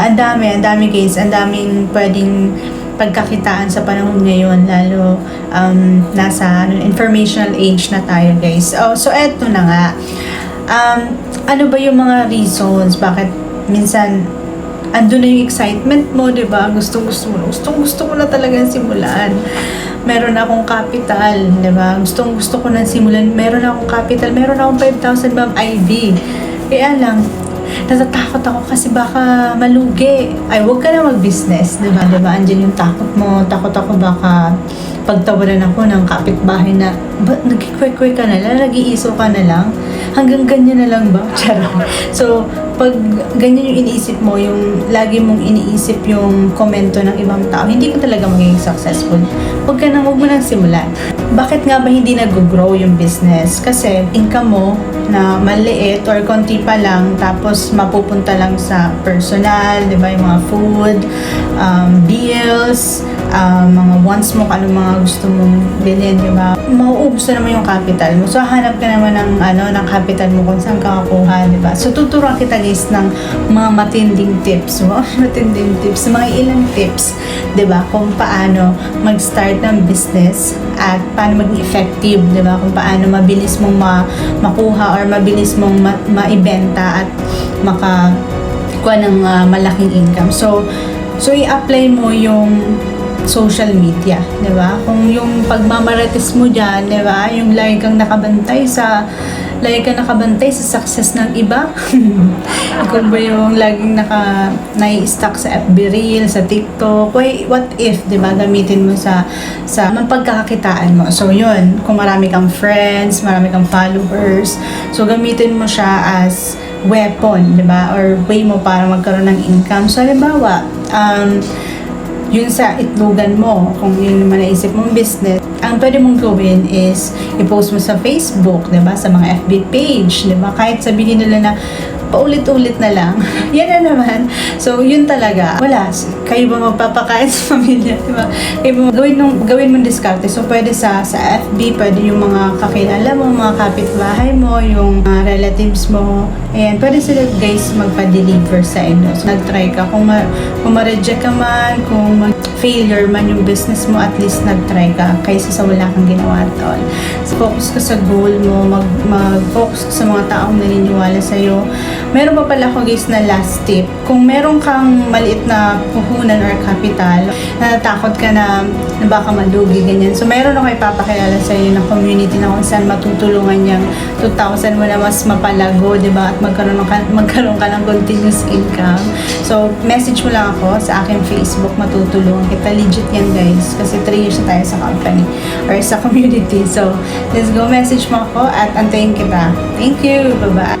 Ang dami, ang dami guys, ang daming pwedeng pagkakitaan sa panahon ngayon, lalo um, nasa ano, informational age na tayo guys. Oh, so eto na nga, um, ano ba yung mga reasons bakit minsan andun na yung excitement mo, di ba? Gustong gusto mo, gustong gusto ko na talagang simulan. Meron akong capital, di ba? Gustong gusto ko na simulan. Meron akong capital, meron akong 5,000 ma'am IV. Kaya lang, natatakot ako kasi baka malugi. Ay, huwag ka na mag-business, di ba? Di ba? Andyan yung takot mo. Takot ako baka pagtawanan ako ng kapitbahay na, ba, nagkikwek-kwek ka na lang, nag-iiso ka na lang, hanggang ganyan na lang ba? Charot. So, pag ganyan yung iniisip mo, yung lagi mong iniisip yung komento ng ibang tao, hindi ka talaga magiging successful. Huwag ka nang, huwag mo nang simulan. Bakit nga ba hindi nag-grow yung business? Kasi income mo na maliit or konti pa lang, tapos mapupunta lang sa personal, di ba, yung mga food, um, bills, um, mga wants mo, ano mga gusto mong bilhin, di ba? Mauubos na naman yung capital mo. So, hanap ka naman ng, ano, ng capital mo kung saan ka kakuha, di ba? So, tuturuan kita guys ng mga matinding tips. Wow, matinding tips. Mga ilang tips, di ba? Kung paano mag-start ng business at paano maging effective, di ba? Kung paano mabilis mong ma- makuha or mabilis mong ma- maibenta at maka kuha ng ah, malaking income. So, so i-apply mo yung social media, 'di ba? Kung yung pagmamarites mo diyan, 'di ba? Yung lagi kang nakabantay sa lagi kang nakabantay sa success ng iba. Kung ba yung laging naka nai-stuck sa FB Reel, sa TikTok, why, what if, 'di ba? Gamitin mo sa sa pagkakakitaan mo. So, yun, kung marami kang friends, marami kang followers, so gamitin mo siya as weapon, 'di ba? Or way mo para magkaroon ng income. So, halimbawa, um, yun sa itlogan mo, kung yun naman naisip mong business, ang pwede mong gawin is i-post mo sa Facebook, 'di ba? Sa mga FB page, 'di ba? Kahit sabihin nila na paulit-ulit na lang. Yan na naman. So, yun talaga. Wala. Kayo ba magpapakain sa pamilya, di ba? Kayo ba gawin, nung, gawin mong diskarte. So, pwede sa, sa FB, pwede yung mga kakilala mo, mga kapitbahay mo, yung mga relatives mo. Ayan, pwede sila guys magpa-deliver sa inyo. So, nag-try ka. Kung, ma, kung ma-reject ka man, kung mag failure man yung business mo, at least nag-try ka kaysa sa wala kang ginawa doon. So, focus ka sa goal mo, mag, mag-focus ka sa mga taong naniniwala sa'yo. Meron pa pala ako guys na last tip. Kung meron kang maliit na puhunan or capital, natatakot ka na, na baka malugi, ganyan. So, meron ako ipapakilala sa iyo na community na kung saan matutulungan niyang 2,000 mo na mas mapalago, di ba? At magkaroon ka, magkaroon ka ng continuous income. So, message mo lang ako sa aking Facebook, matutulungan kita. Legit yan guys. Kasi 3 years na tayo sa company or sa community. So, let's go. Message mo ako at antayin kita. Thank you. Bye-bye.